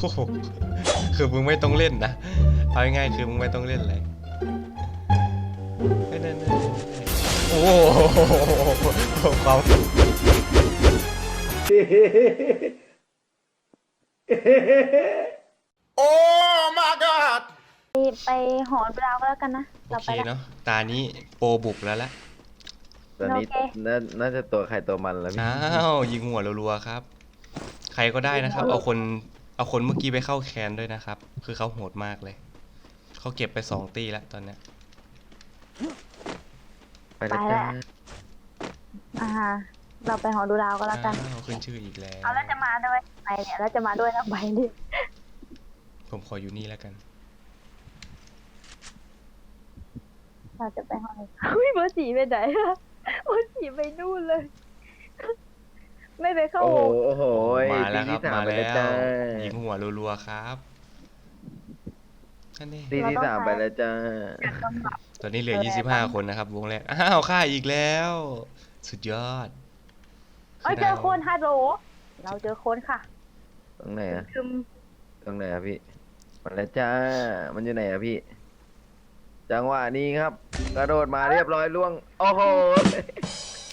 โอ้โหคือมึงไม่ต้องเล่นนะเอาง่ายๆคือมึงไม่ต้องเล่นเลยเอ้ยนั่นๆๆโอ้โหความไปหอดาวก็แล้วกันนะโอเราเคไปละ เนาะตานี้โปรบุกแล้วละตอนนี้โอเค น่าน่าจะตัวใครตัวมันแล้วพี่อ้าวยิงหัวรัวๆครับ ใครก็ได้นะครับ เอาคน เอาคนเมื่อกี้ไปเข้าแคนด้วยนะครับ คือเขาโหดมากเลย เขาเก็บไปสองตีแล้วตอนเนี้ย ไปแล้วจ้าอ่าฮะเราไปหอดูดาวก็แล้วกัน อ้าวขึ้นชื่ออีกแล้วเอาแล้วจะมาด้วยไปเนี่ยแล้วจะมาด้วยทั้งใบดิผมขออยู่นี่แล้วกัน เราจะไปหอดูอุ้ยเบอร์สีไปไหนอะเบอร์สีไปนู่นเลย ไม่ไปเข้าโอ้วโหงโอ้โหมาแล้วครับตีที่สมาไปแล้วจ้ายิงหัวรัวๆครับนั่นเองตีที่สามไปแล้วจ้าตอนนี้เหลือ 25 คนนะครับ วงแรก อ้าวค่ายอีกแล้ว สุดยอดเอ้ยเจอคนฮัลโหลเราเจอคนค่ะตรงไหนอะคือตรงไหนอะพี่มาแล้วจ้า มันอยู่ไหนอะพี่ จังหวะนี้ครับ กระโดดมาเรียบร้อยล่วง โอ้โห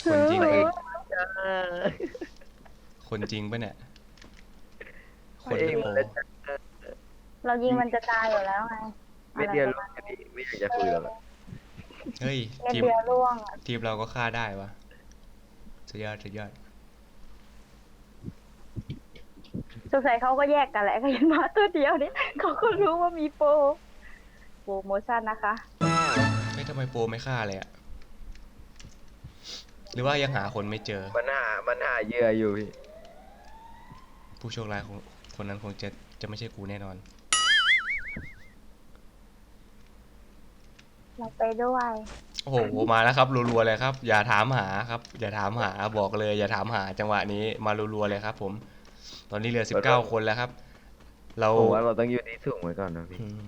คนจริงพระปะเอกจ้า คนจริงปะเนี่ยคพระนเอหกรือมาโปรแล้วจ้าเรายิงมันจะตายอยู่แล้วไงไม่เดียวล่วงกันดิไม่อยากจะคุยแล้วอะเฮ้ยเม็ดทีมเดียวล่วงอะทีมเราก็ฆ่าได้วะสุดยอดสุดยอด สงสัยเขาก็แยกกันแหละก็ยังมาตัวเดียวนี่เขาก็รู้ว่ามีโปรโปรโมชั่นนะคะ เฮ้ยทำไมโปรไม่ฆ่าเลยอะหรือว่ายังหาคนไม่เจอ มันหามันหาเหยื่ออยู่พี่ ผู้โชคร้ายของคนนั้นคงจะจะไม่ใช่กูแน่นอน เราไปด้วย โอ้โหมาแล้วครับรัวๆเลยครับ อย่าถามหาครับ อย่าถามหาบอกเลย อย่าถามหาจังหวะนี้มารัวๆเลยครับ ผม ตอนนี้เหลือ19คนแล้วครับ เราผมว่าเราต้องอยู่ที่สูงไว้ก่อนนะพี่อืม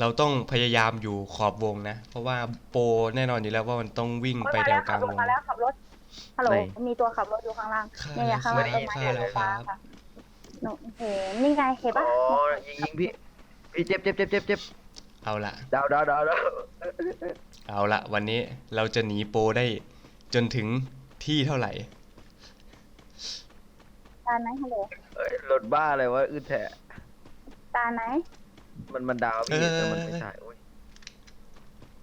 เราต้องพยายามอยู่ขอบวงนะ เพราะว่าโปรแน่นอนอยู่แล้วว่ามันต้องวิ่งไปแถวกลางวงมาแล้วขับรถฮัลโหลไหนมีตัวขับรถอยู่ข้างล่างค่ะเนี่ยอย่าข้างล่างสต้วันสดีไม้ค่ะใหญ่แล้วคฟ้ารับค่ะ หนูเห็นนี่ไงเห็นอ๋ปะอยิงยิงพี่พี่เจ็บเจ็บเจ็บเจ็บเจ็บเอาละดาวดาวดาวดาวเอาละวันนี้เราจะหนีโปรได้จนถึงที่เท่าไหร่ตาไหนฮัลโหลเอ้ยรถบ้าอะไรวะอึดแทะตาไหนมันมันดาวพี่เออแต่มันไม่ใช่อุ้ย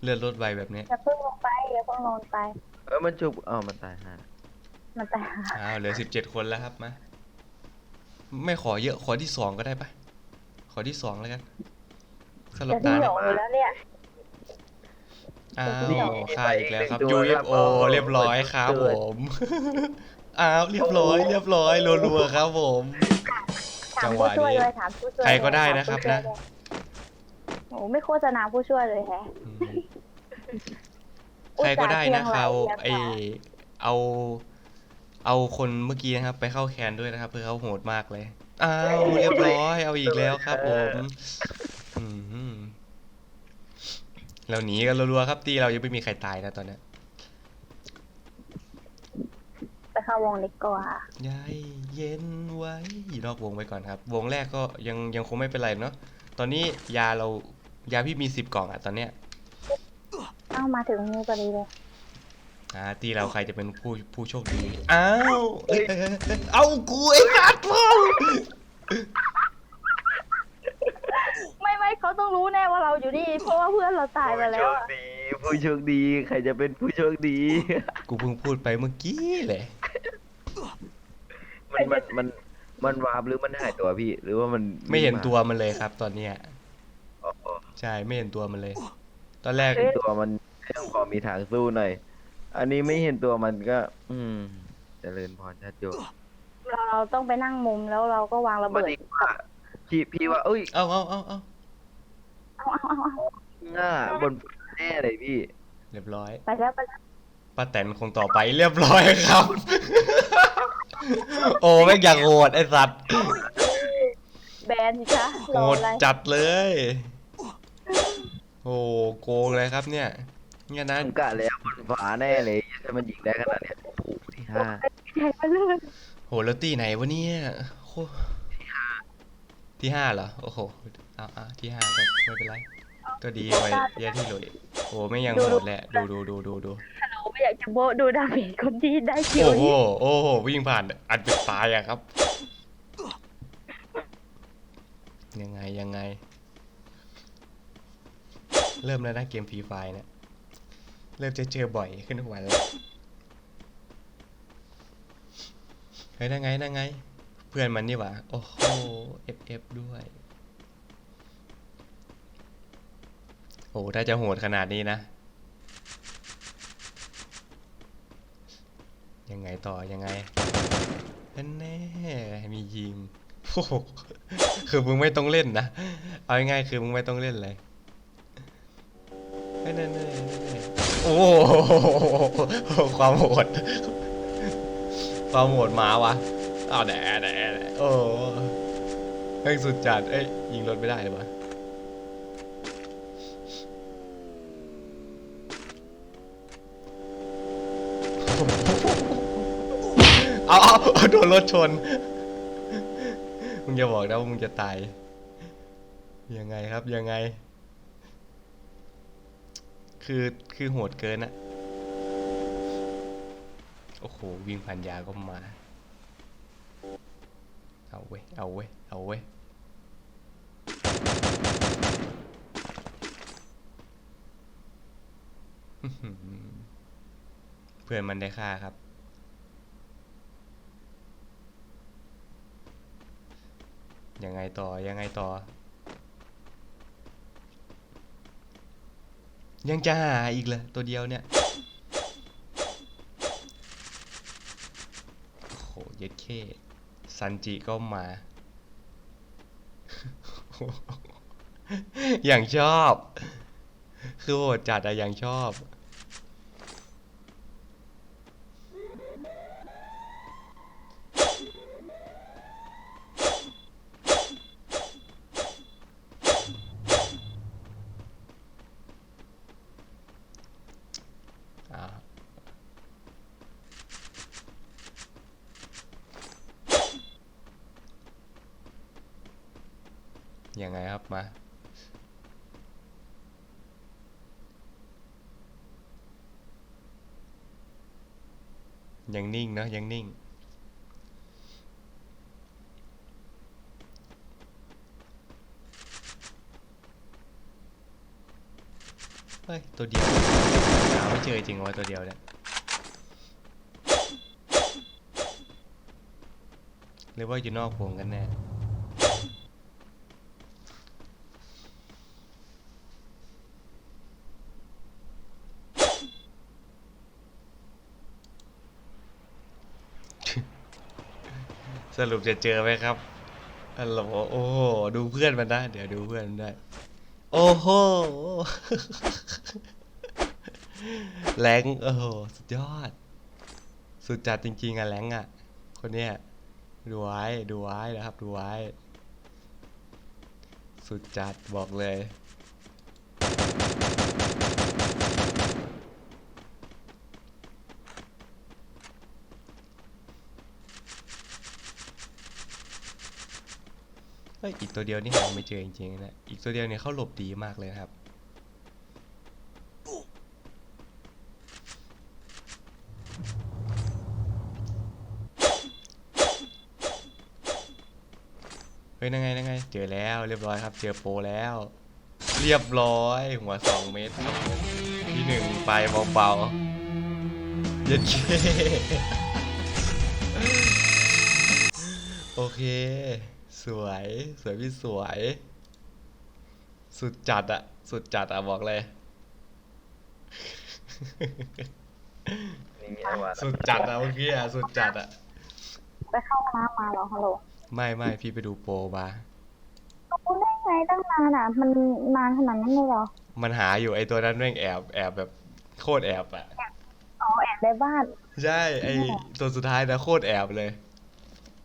เลื่อนรถไวแบบนี้อย่าเพิ่งลงไปอย่าเพิ่งลงไปเออมันจุบอ๋อมันตายฮะมันแต่อ้าวเหลือ17คนแล้วครับมา ไม่ขอเยอะขอที่สองก็ได้ปะขอที่สองแล้วกันสำหรับจะที่ตาหลเนี่ยงอยู่แล้วเนี่ย อ้าวค่าอีกแล้วครับ UFO เรียบร้อยครับผมอ้าวเรียบร้อยเรียบร้อยรัวๆครับผม ถาจัมงหวะผู้ช่วยนี้เลยถามผู้ช่วยใครก็ได้ถามนะครับผู้ช่วยนะเลยโอ้ไม่โฆษณาผู้ช่วยเลยแฮะอืม ใครก็ได้นะครับอุตส่าห์ไอเพียงไว้เอา เอาคนเมื่อกี้นะครับ ไปเข้าแคนด้วยนะครับเพื่อเขาโหดมากเลย อ้าวเรียบร้อยเอาอีกแล้วครับผมอืมเราหนีกันรัวๆครับตีเรายังไม่มีใครตายนะตอนเนี้ยไปเข้าวงเล็กกว่ายายเย็นไว้อยู่นอกวงไปก่อนครับ วงแรกก็ยังยังคงไม่เป็นไรเนาะตอนนี้ยาเรายาพี่มีสิบกล่องอะตอนเนี้ย เอ้ามาถึงนี่พอดีเลย อ่าตีเราใครจะเป็นผู้ผู้โชคดี อ้าวเอ้ยเอ้ยเอ้ยเอ้ยเอากูไอ้สัตว์พ่อไม่ไม่เขาต้องรู้แน่ว่าเราอยู่นี่ เพราะว่าเพื่อนเราตายไปผู้แล้โชวคอะดี ผู้โชคดี ใครจะเป็นผู้โชคดี กูเพิ่งพูดไปเมื่อกี้เลยมันมันมันมันวาร์ปหรือมันหายตัวพี่ หรือว่ามันไม่เห็นตัวมันเลยครับ ตอนเนี้ยอ๋ออ๋อใช่ไม่เห็นตัวมันเลย ตอนแรก ตัวมันยังพอมีทางสู้หน่อย อันนี้ไม่เห็นตัวมันก็ อืมเจริญพรชาติโยมเราเราต้องไปนั่งมุมแล้วเราก็วางระมาเบิด ดีกว่าพี่พี่ว่า เอ้ยเอาเอาเอาเอาเอาเอาเอาเอาหน้าบนแน่เลยพี่ เรียบร้อยไปแล้วไปแล้วป้าแตนคงต่อไปเรียบร้อยครับ โอ้แม่งอยากโหดไอ้สัตว์แบนสิคะโหรอดอะไรจัดเลย โอ้โกงเลยครับเนี่ย เนี่ยนะผมกะแล้วบนฝาแน่เลยถ้ามันยิงได้ขนาดเนี้ยโอ้โหที่ห้าใหญ่ไปเลยโหแล้วตีไหนวะเนี่ยโคที่ที่ห้าเหรอ โอ้โหเอาเอาที่ห้าก็ไม่เป็นไร ก็ดีไว้เยอะที่โหลดโอ้ไม่ยังโหดแหละ ดูดูดูดูดูฮัลโหลไม่อยากจะโบะดูดาเมจคนที่ได้คิวโอ้โหนี้โอ้โห วิ่งผ่านอัดเป็นตายอะครับ ยังไงยังไง เริ่มแล้วนะเกมฟรีไฟเนี่ย เริ่มจะเจอบ่อยขึ้นทุกวันแล้วเฮ้ยนั่งไงนั่งไง เพื่อนมันนี่หว่า โอ้โห FF ด้วยโอ้ถ้าจะโหดขนาดนี้นะ ยังไงต่อยังไงนั่นแน่มียิงโอ้โหคือมึงไม่ต้องเล่นนะ เอาง่ายๆคือมึงไม่ต้องเล่นเลยนั่นแน่ โอ้โหความโหด ความโหดมาวะเอาแดดแดดโอ้เฮ้สุดจัดเอ้ยยิงรถไม่ได้เลยวะเอาเอาโดนรถชน มึงอย่าบอกนะว่ามึงจะตาย ยังไงครับยังไง คือคือโหดเกินอะโอ้โห วิ่งผ่านยาก็มา เอาเว้ย เอาเว้ย เอาเว้ย เพื่อนมันได้ค่าครับ ยังไงต่อ ยังไงต่อ ยังจะหาอีกเลยตัวเดียวเนี่ยโหเย็ดเคซันจิก็มา อย่างชอบ คือโหดจัดอะอย่างชอบ ยังไงครับมา ยังนิ่งเนอะยังนิ่ง เฮ้ย ตัวเดียวหาไม่เจอจริงวะตัวเดียวเนี่ยหรือว่าอยู่นอกวงกันแน่ สรุปจะเจอไหมครับฮัลโหลโอ้โหดูเพื่อนมันได้ เดี๋ยวดูเพื่อนมันได้ โอ้โห แรงโอ้โห สุดยอด สุดจัดจริง ๆอะแรงอะคนเนี้ยดูไว้ ดูไว้นะครับ ดูไว้ สุดจัดบอกเลย ฮ้ยอีกตัวเดียวนี่หาไม่เจอจริงๆนะอีกตัวเดียวเนี่ยเขาหลบดีมากเลยนะครับเฮ้ยนั่งไงนั่งไง เจอแล้วเรียบร้อยครับ เจอโปรแล้ว เรียบร้อย หัวสองเมตรครับผมที่หนึ่งไปเบาๆเย็ดเคโอเค สวย สวยพี่สวย สุดจัดอะสุดจัดอะบอกเลย นี่เมียว่าสุดจัดอะเมื่อกี้อะสุดจัดอะไปเข้าห้องน้ำมาเหรอฮัลโหลไม่ไม่พี่ไปดูโปรมารู้ได้ไงตั้งนานอะ มันนานขนาดนั้นเลยเหรอ มันหาอยู่ไอตัวนั้นแม่งแอบแอบแบบโคตรแอบอะอ๋อแอบในบ้านใช่ไอตัวสุดท้ายนะโคตรแอบเลย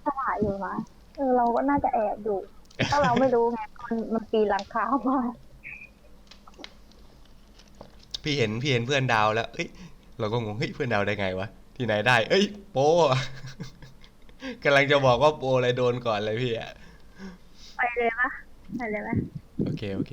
ฉลาดอยู่นะ เออเราก็น่าจะแอบอยู่ ถ้าเราไม่รู้ไงมันมันปีนหลังคามาพี่เห็นพี่เห็นเพื่อนดาวแล้ว เอ้ย เราก็งง เฮ้ยเพื่อนดาวได้ไงวะ ที่ไหนได้ เอ้ย โปอะกำลังจะบอกว่าโปอะไรโดนก่อนเลยพี่อะไปเลยปะไปเลยปะโอเค โอเค